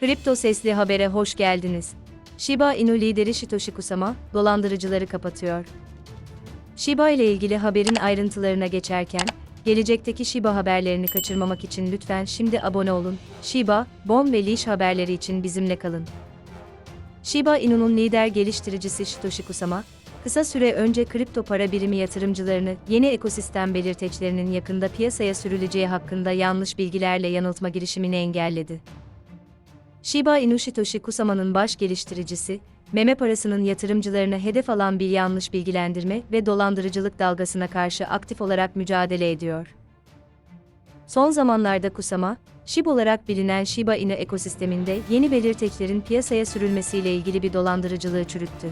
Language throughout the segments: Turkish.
Kripto Sesli Haber'e hoş geldiniz. Shiba Inu lideri Satoshi Kusama, dolandırıcıları kapatıyor. Shiba ile ilgili haberin ayrıntılarına geçerken, gelecekteki Shiba haberlerini kaçırmamak için lütfen şimdi abone olun. Shiba, Bon ve Leash haberleri için bizimle kalın. Shiba Inu'nun lider geliştiricisi Satoshi Kusama, kısa süre önce kripto para birimi yatırımcılarını yeni ekosistem belirteçlerinin yakında piyasaya sürüleceği hakkında yanlış bilgilerle yanıltma girişimini engelledi. Shiba Inu Satoshi Kusama'nın baş geliştiricisi, meme parasının yatırımcılarını hedef alan bir yanlış bilgilendirme ve dolandırıcılık dalgasına karşı aktif olarak mücadele ediyor. Son zamanlarda Kusama, SHIB olarak bilinen Shiba Inu ekosisteminde yeni belirteçlerin piyasaya sürülmesiyle ilgili bir dolandırıcılığı çürüttü.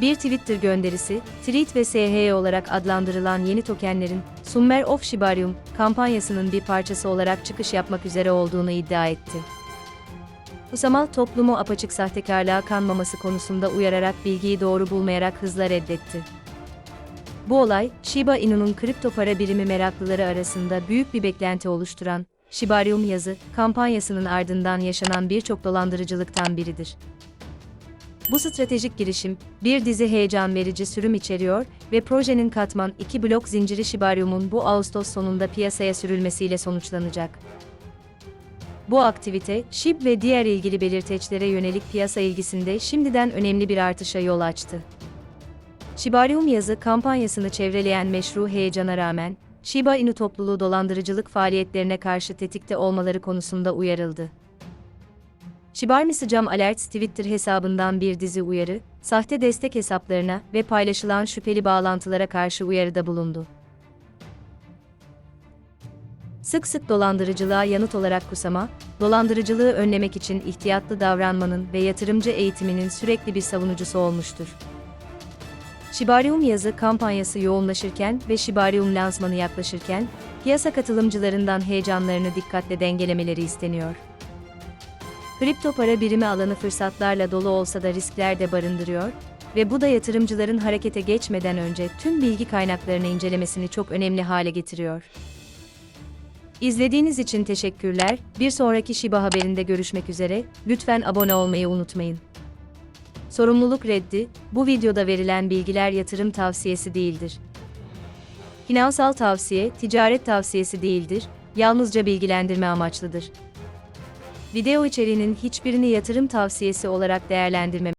Bir Twitter gönderisi, Treat ve SHE olarak adlandırılan yeni tokenlerin Summer of Shibarium kampanyasının bir parçası olarak çıkış yapmak üzere olduğunu iddia etti. Kusama toplumu apaçık sahtekarlığa kanmaması konusunda uyararak bilgiyi doğru bulmayarak hızla reddetti. Bu olay, Shiba Inu'nun kripto para birimi meraklıları arasında büyük bir beklenti oluşturan Shibarium yazı kampanyasının ardından yaşanan birçok dolandırıcılıktan biridir. Bu stratejik girişim, bir dizi heyecan verici sürüm içeriyor ve projenin katman 2 blok zinciri Shibarium'un bu Ağustos sonunda piyasaya sürülmesiyle sonuçlanacak. Bu aktivite, SHIB ve diğer ilgili belirteçlere yönelik piyasa ilgisinde şimdiden önemli bir artışa yol açtı. Shibarium yazı kampanyasını çevreleyen meşru heyecana rağmen, Shiba Inu topluluğu dolandırıcılık faaliyetlerine karşı tetikte olmaları konusunda uyarıldı. Shibarmisi Cam Alerts Twitter hesabından bir dizi uyarı, sahte destek hesaplarına ve paylaşılan şüpheli bağlantılara karşı uyarıda bulundu. Sık sık dolandırıcılığa yanıt olarak Kusama, dolandırıcılığı önlemek için ihtiyatlı davranmanın ve yatırımcı eğitiminin sürekli bir savunucusu olmuştur. Shibarium yazı kampanyası yoğunlaşırken ve Shibarium lansmanı yaklaşırken, piyasa katılımcılarından heyecanlarını dikkatle dengelemeleri isteniyor. Kripto para birimi alanı fırsatlarla dolu olsa da riskler de barındırıyor ve bu da yatırımcıların harekete geçmeden önce tüm bilgi kaynaklarını incelemesini çok önemli hale getiriyor. İzlediğiniz için teşekkürler. Bir sonraki Shiba haberinde görüşmek üzere. Lütfen abone olmayı unutmayın. Sorumluluk reddi, bu videoda verilen bilgiler yatırım tavsiyesi değildir. Finansal tavsiye, ticaret tavsiyesi değildir, yalnızca bilgilendirme amaçlıdır. Video içeriğinin hiçbirini yatırım tavsiyesi olarak değerlendirmem